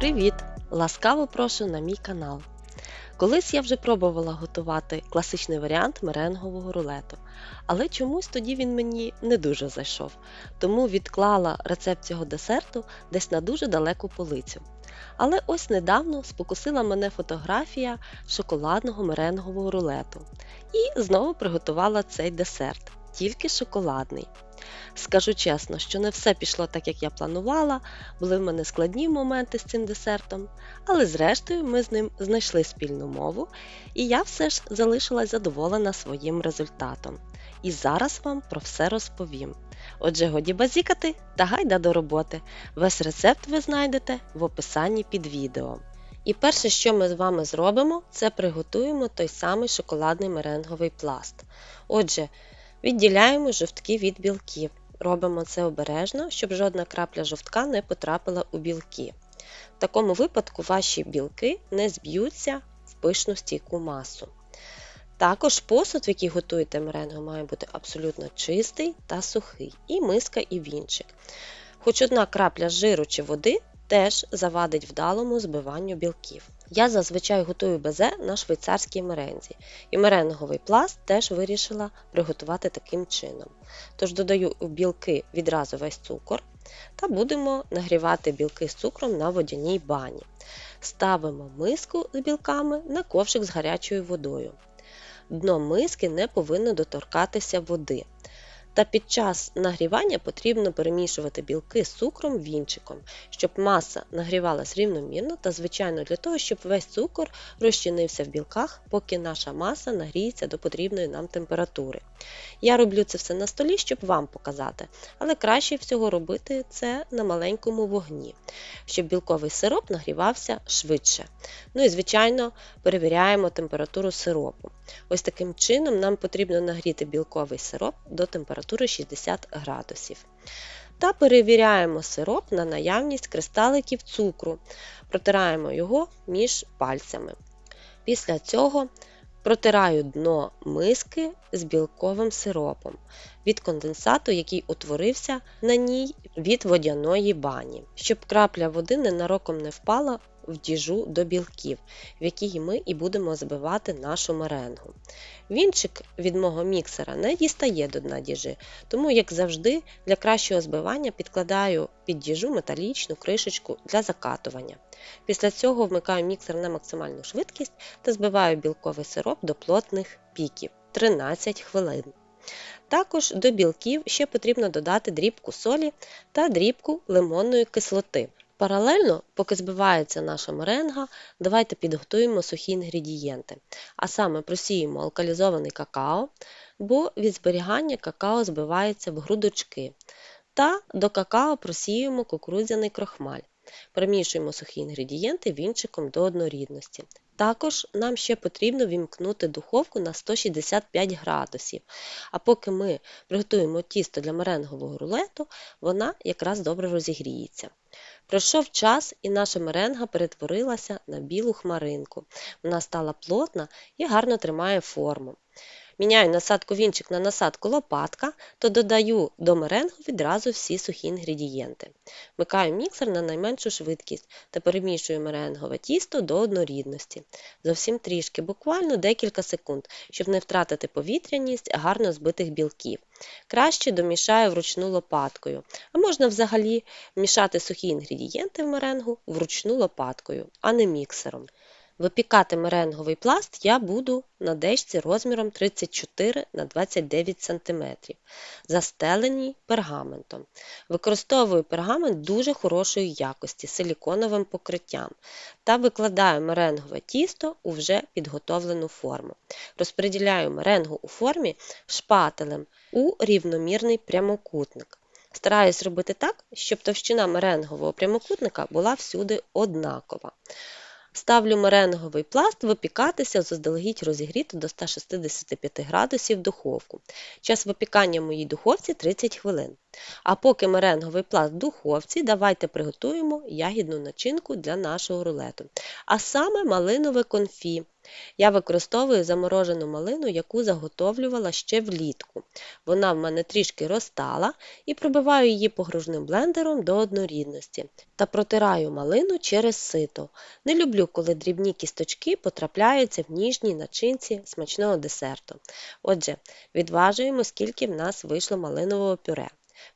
Привіт! Ласкаво прошу на мій канал. Колись я вже пробувала готувати класичний варіант меренгового рулету, але чомусь тоді він мені не дуже зайшов, тому відклала рецепт цього десерту десь на дуже далеку полицю. Але ось недавно спокусила мене фотографія шоколадного меренгового рулету і знову приготувала цей десерт, тільки шоколадний. Скажу чесно, що не все пішло так, як я планувала, були в мене складні моменти з цим десертом, але зрештою ми з ним знайшли спільну мову, і я все ж залишилась задоволена своїм результатом. І зараз вам про все розповім. Отже, годі базікати та гайда до роботи. Весь рецепт ви знайдете в описанні під відео. І перше, що ми з вами зробимо, це приготуємо той самий шоколадний меренговий пласт. Отже, Відділяємо жовтки від білків. Робимо це обережно, щоб жодна крапля жовтка не потрапила у білки. В такому випадку ваші білки не зб'ються в пишну стійку масу. Також посуд, в який готуєте меренгу, має бути абсолютно чистий та сухий, і миска, і вінчик. Хоч одна крапля жиру чи води теж завадить вдалому збиванню білків. Я зазвичай готую безе на швейцарській мерензі, і меренговий пласт теж вирішила приготувати таким чином. Тож додаю у білки відразу весь цукор та будемо нагрівати білки з цукром на водяній бані. Ставимо миску з білками на ковшик з гарячою водою. Дно миски не повинно доторкатися води. Та під час нагрівання потрібно перемішувати білки з цукром вінчиком, щоб маса нагрівалась рівномірно та, звичайно, для того, щоб весь цукор розчинився в білках, поки наша маса нагріється до потрібної нам температури. Я роблю це все на столі, щоб вам показати, але краще всього робити це на маленькому вогні, щоб білковий сироп нагрівався швидше. Ну і, звичайно, перевіряємо температуру сиропу. Ось таким чином нам потрібно нагріти білковий сироп до температури 60 градусів. Та перевіряємо сироп на наявність кристаликів цукру, протираємо його між пальцями. Після цього протираю дно миски з білковим сиропом від конденсату, який утворився на ній від водяної бані, щоб крапля води ненароком не впала в діжу до білків, в якій ми і будемо збивати нашу меренгу. Вінчик від мого міксера не дістає до дна діжи, тому, як завжди, для кращого збивання підкладаю під діжу металічну кришечку для закатування. Після цього вмикаю міксер на максимальну швидкість та збиваю білковий сироп до плотних піків 13 хвилин. Також до білків ще потрібно додати дрібку солі та дрібку лимонної кислоти. Паралельно, поки збивається наша меренга, давайте підготуємо сухі інгредієнти. А саме просіємо алкалізований какао, бо від зберігання какао збивається в грудочки. Та до какао просіємо кукурудзяний крохмаль. Перемішуємо сухі інгредієнти вінчиком до однорідності. Також нам ще потрібно вімкнути духовку на 165 градусів. А поки ми приготуємо тісто для меренгового рулету, вона якраз добре розігріється. Пройшов час, і наша меренга перетворилася на білу хмаринку. Вона стала плотна і гарно тримає форму. Міняю насадку вінчик на насадку лопатка, то додаю до меренгу відразу всі сухі інгредієнти. Вмикаю міксер на найменшу швидкість та перемішую меренгове тісто до однорідності. Зовсім трішки, буквально декілька секунд, щоб не втратити повітряність гарно збитих білків. Краще домішаю вручну лопаткою, а можна взагалі мішати сухі інгредієнти в меренгу вручну лопаткою, а не міксером. Випікати меренговий пласт я буду на дечці розміром 34 на 29 см, застеленій пергаментом. Використовую пергамент дуже хорошої якості силіконовим покриттям та викладаю меренгове тісто у вже підготовлену форму. Розподіляю меренгу у формі шпателем у рівномірний прямокутник. Стараюсь робити так, щоб товщина меренгового прямокутника була всюди однакова. Ставлю меренговий пласт випікатися заздалегідь розігріти до 165 градусів духовку. Час випікання в моїй духовці 30 хвилин. А поки меренговий пласт в духовці, давайте приготуємо ягідну начинку для нашого рулету. А саме малинове конфі. Я використовую заморожену малину, яку заготовлювала ще влітку. Вона в мене трішки розтала і пробиваю її погружним блендером до однорідності та протираю малину через сито. Не люблю, коли дрібні кісточки потрапляються в ніжній начинці смачного десерту. Отже, відважуємо, скільки в нас вийшло малинового пюре.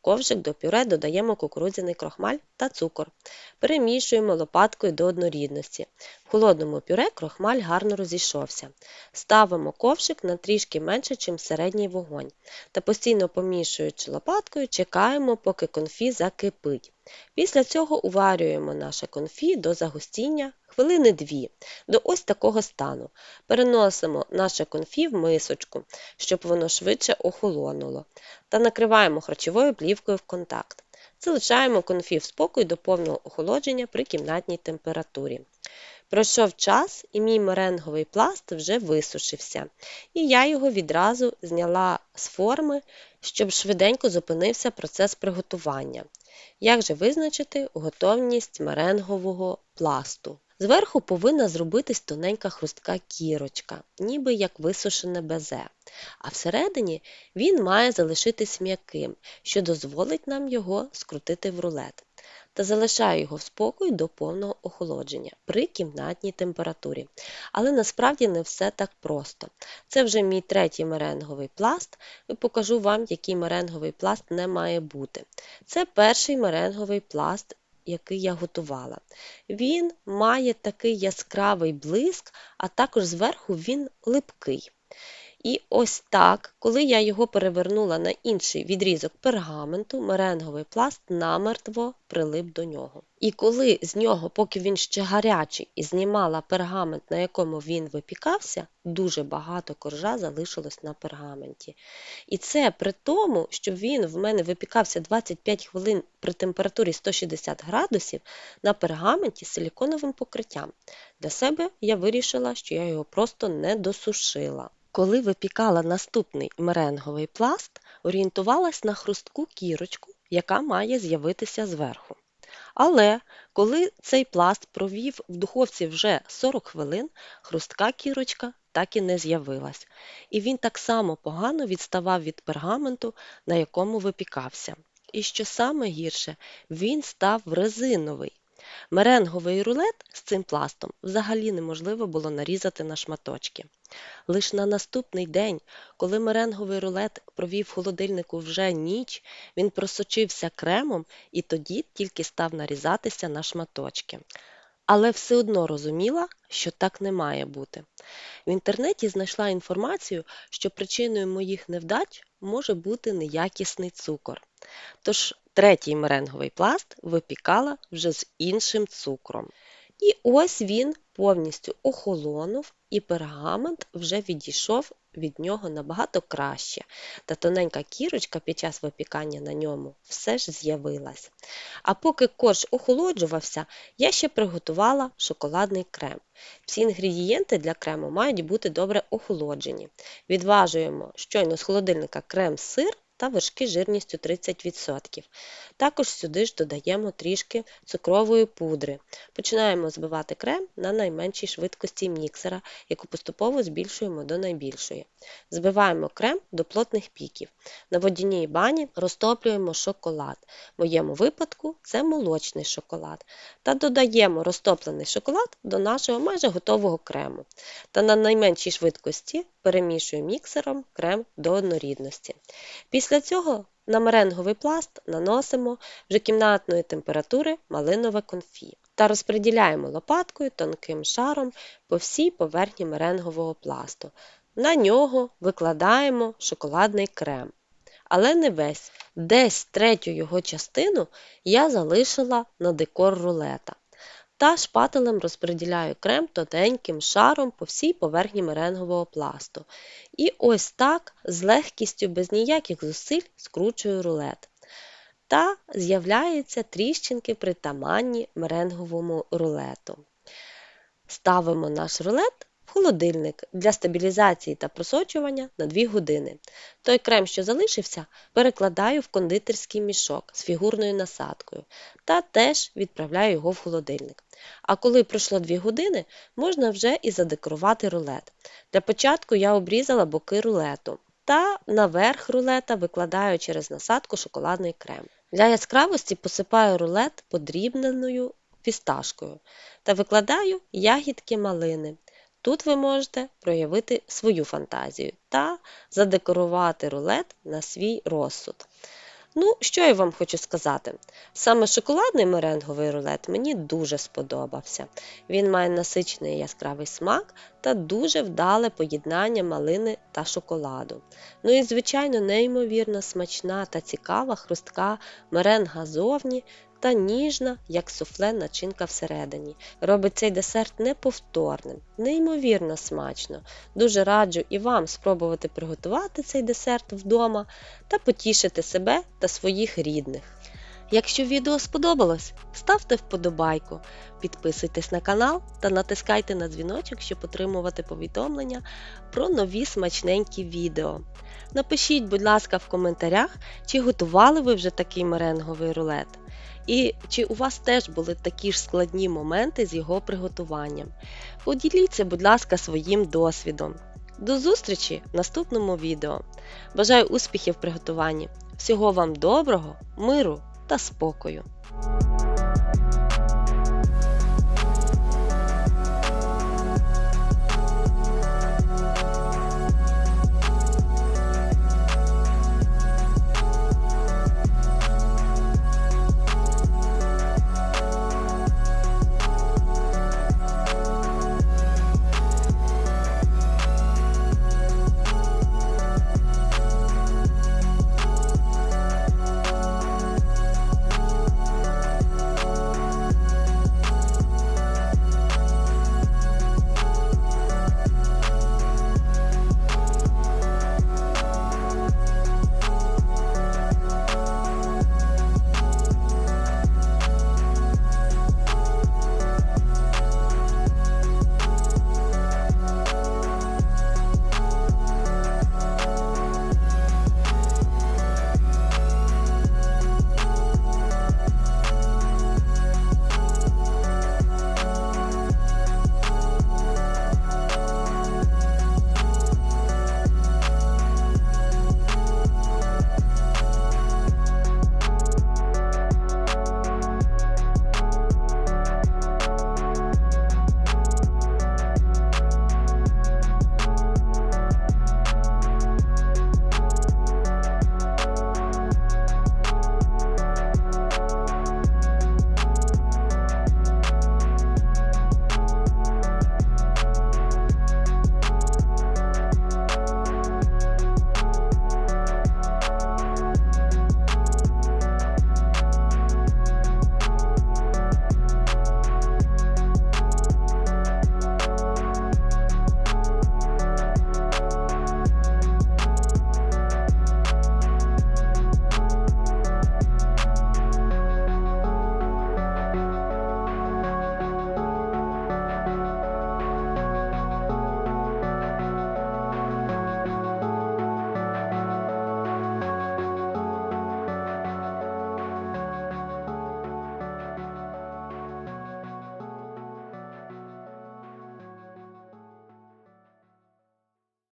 Ковшик до пюре додаємо кукурудзяний крохмаль та цукор. Перемішуємо лопаткою до однорідності. В холодному пюре крохмаль гарно розійшовся. Ставимо ковшик на трішки менше, ніж середній вогонь. Та постійно помішуючи лопаткою, чекаємо, поки конфі закипить. Після цього уварюємо наше конфі до загустіння хвилини дві, до ось такого стану. Переносимо наше конфі в мисочку, щоб воно швидше охолонуло, та накриваємо харчовою плівкою в контакт. Залишаємо конфі в спокій до повного охолодження при кімнатній температурі. Пройшов час, і мій меренговий пласт вже висушився, і я його відразу зняла з форми, щоб швиденько зупинився процес приготування. Як же визначити готовність меренгового пласту? Зверху повинна зробитись тоненька хрустка кірочка, ніби як висушене безе, а всередині він має залишитись м'яким, що дозволить нам його скрутити в рулет. Та залишаю його в спокій до повного охолодження при кімнатній температурі. Але насправді не все так просто. Це вже мій третій меренговий пласт, і покажу вам, який меренговий пласт не має бути. Це перший меренговий пласт який я готувала. Він має такий яскравий блиск, а також зверху він липкий. І ось так, коли я його перевернула на інший відрізок пергаменту, меренговий пласт намертво прилип до нього. І коли з нього, поки він ще гарячий, і знімала пергамент, на якому він випікався, дуже багато коржа залишилось на пергаменті. І це при тому, що він в мене випікався 25 хвилин при температурі 160 градусів на пергаменті з силіконовим покриттям. Для себе я вирішила, що я його просто не досушила. Коли випікала наступний меренговий пласт, орієнтувалась на хрустку кірочку, яка має з'явитися зверху. Але коли цей пласт провів в духовці вже 40 хвилин, хрустка кірочка так і не з'явилась, і він так само погано відставав від пергаменту, на якому випікався. І що саме гірше, він став резиновий. Меренговий рулет з цим пластом взагалі неможливо було нарізати на шматочки. Лиш на наступний день, коли меренговий рулет провів в холодильнику вже ніч, він просочився кремом і тоді тільки став нарізатися на шматочки. Але все одно розуміла, що так не має бути. В інтернеті знайшла інформацію, що причиною моїх невдач може бути неякісний цукор. Тож третій меренговий пласт випікала вже з іншим цукром. І ось він повністю охолонув, і пергамент вже відійшов від нього набагато краще, та тоненька кірочка під час випікання на ньому все ж з'явилась. А поки корж охолоджувався, я ще приготувала шоколадний крем. Всі інгредієнти для крему мають бути добре охолоджені. Відважуємо щойно з холодильника крем-сир та вершки жирністю 30%. Також сюди ж додаємо трішки цукрової пудри. Починаємо збивати крем на найменшій швидкості міксера, яку поступово збільшуємо до найбільшої. Збиваємо крем до плотних піків. На водяній бані розтоплюємо шоколад. В моєму випадку це молочний шоколад. Та додаємо розтоплений шоколад до нашого майже готового крему. Та на найменшій швидкості перемішую міксером крем до однорідності. Після цього на меренговий пласт наносимо вже кімнатної температури малинове конфі та розподіляємо лопаткою тонким шаром по всій поверхні меренгового пласту. На нього викладаємо шоколадний крем. Але не весь, десь третю його частину я залишила на декор рулета та шпателем розподіляю крем тоненьким шаром по всій поверхні меренгового пласту. І ось так з легкістю, без ніяких зусиль скручую рулет. Та з'являються тріщинки притаманні меренговому рулету. Ставимо наш рулет холодильник для стабілізації та просочування на 2 години. Той крем, що залишився, перекладаю в кондитерський мішок з фігурною насадкою та теж відправляю його в холодильник. А коли пройшло 2 години, можна вже і задекорувати рулет. Для початку я обрізала боки рулету та наверх рулета викладаю через насадку шоколадний крем. Для яскравості посипаю рулет подрібненою фісташкою та викладаю ягідки малини. Тут ви можете проявити свою фантазію та задекорувати рулет на свій розсуд. Ну, що я вам хочу сказати? Саме шоколадний меренговий рулет мені дуже сподобався. Він має насичений яскравий смак та дуже вдале поєднання малини та шоколаду. Ну і, звичайно, неймовірно смачна та цікава хрустка меренга зовні та ніжна, як суфле начинка всередині. Робить цей десерт неповторним, неймовірно смачно. Дуже раджу і вам спробувати приготувати цей десерт вдома та потішити себе та своїх рідних. Якщо відео сподобалось, ставте вподобайку, підписуйтесь на канал та натискайте на дзвіночок, щоб отримувати повідомлення про нові смачненькі відео. Напишіть, будь ласка, в коментарях, чи готували ви вже такий меренговий рулет. І чи у вас теж були такі ж складні моменти з його приготуванням? Поділіться, будь ласка, своїм досвідом. До зустрічі в наступному відео. Бажаю успіхів в приготуванні. Всього вам доброго, миру та спокою!